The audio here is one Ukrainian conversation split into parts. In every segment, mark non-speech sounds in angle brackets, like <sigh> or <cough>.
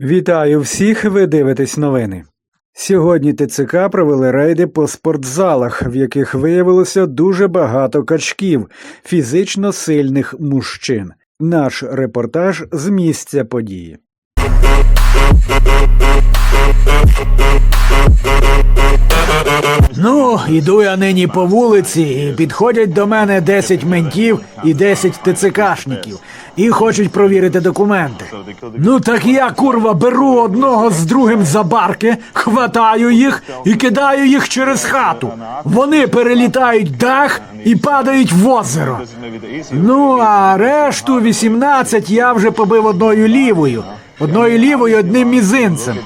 Вітаю всіх, ви дивитесь новини. Сьогодні ТЦК провели рейди по спортзалах, в яких виявилося дуже багато качків, фізично сильних мужчин. Наш репортаж з місця події. Іду я нині по вулиці, і підходять до мене 10 ментів і 10 ТЦКшників, і хочуть провірити документи. Ну так я, курва, беру одного з другим за барки, хватаю їх і кидаю їх через хату. Вони перелітають дах і падають в озеро. Ну, а решту 18 я вже побив одною лівою. Одною лівою, одним мізинцем.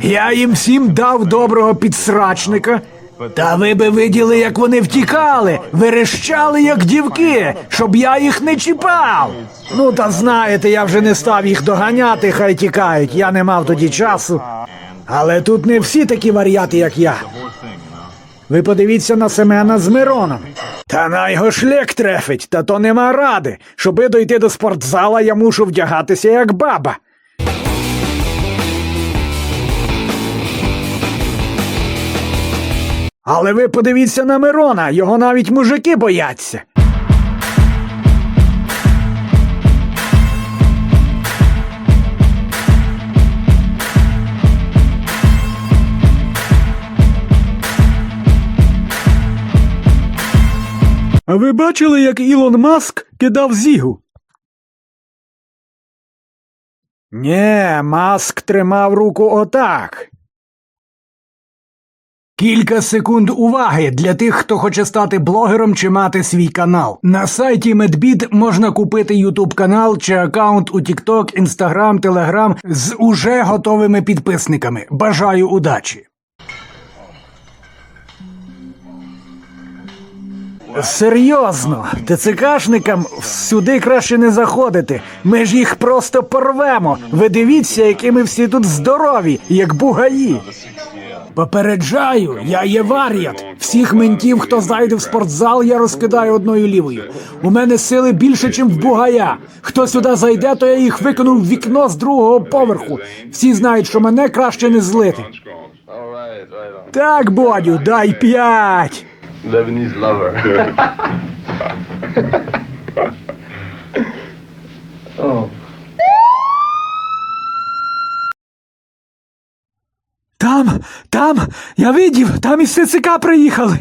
Я їм всім дав доброго підсрачника. Та ви би виділи, як вони втікали, верещали, як дівки, щоб я їх не чіпав. Ну, та знаєте, я вже не став їх доганяти, хай тікають, я не мав тоді часу. Але тут не всі такі варіати, як я. Ви подивіться на Семена з Мироном. Та на його шлях трефить, та то нема ради. Щоби дойти до спортзала, я мушу вдягатися як баба. Але ви подивіться на Мирона, його навіть мужики бояться. А ви бачили, як Ілон Маск кидав зігу? Нє, маск тримав руку отак. Кілька секунд уваги для тих, хто хоче стати блогером чи мати свій канал. На сайті Medbit можна купити YouTube канал чи аккаунт у TikTok, Instagram, Telegram з уже готовими підписниками. Бажаю удачі! Серйозно, ТЦКшникам сюди краще не заходити. Ми ж їх просто порвемо. Ви дивіться, які ми всі тут здорові, як бугаї. Попереджаю, я є вар'ят. Всіх ментів, хто зайде в спортзал, я розкидаю одною лівою. У мене сили більше, ніж в бугая. Хто сюди зайде, то я їх викину в вікно з другого поверху. Всі знають, що мене краще не злити. Так, Бодю, дай п'ять. Там, там, я видів, там із СЦК приїхали.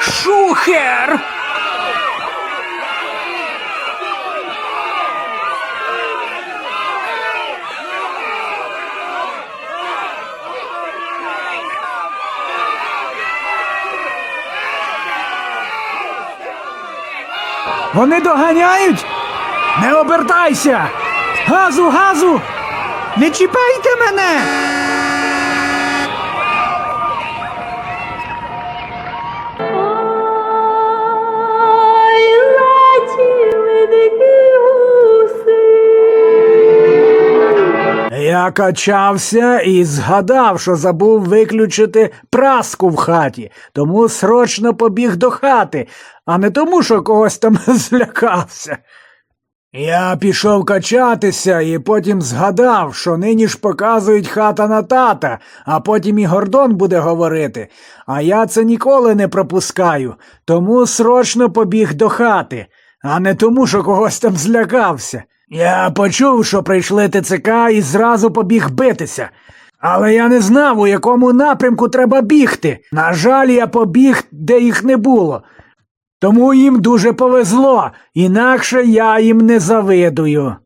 Шухер! Вони доганяють? Не обертайся! Газу, газу! Не чіпайте мене! Я качався і згадав, що забув виключити праску в хаті, тому срочно побіг до хати, а не тому, що когось там <laughs> злякався. Я пішов качатися і потім згадав, що нині ж показують хата на тата, а потім і Гордон буде говорити. А я це ніколи не пропускаю, тому срочно побіг до хати, а не тому, що когось там злякався. Я почув, що прийшли ТЦК і зразу побіг битися. Але я не знав, у якому напрямку треба бігти. На жаль, я побіг, де їх не було. Тому їм дуже повезло, інакше я їм не завидую.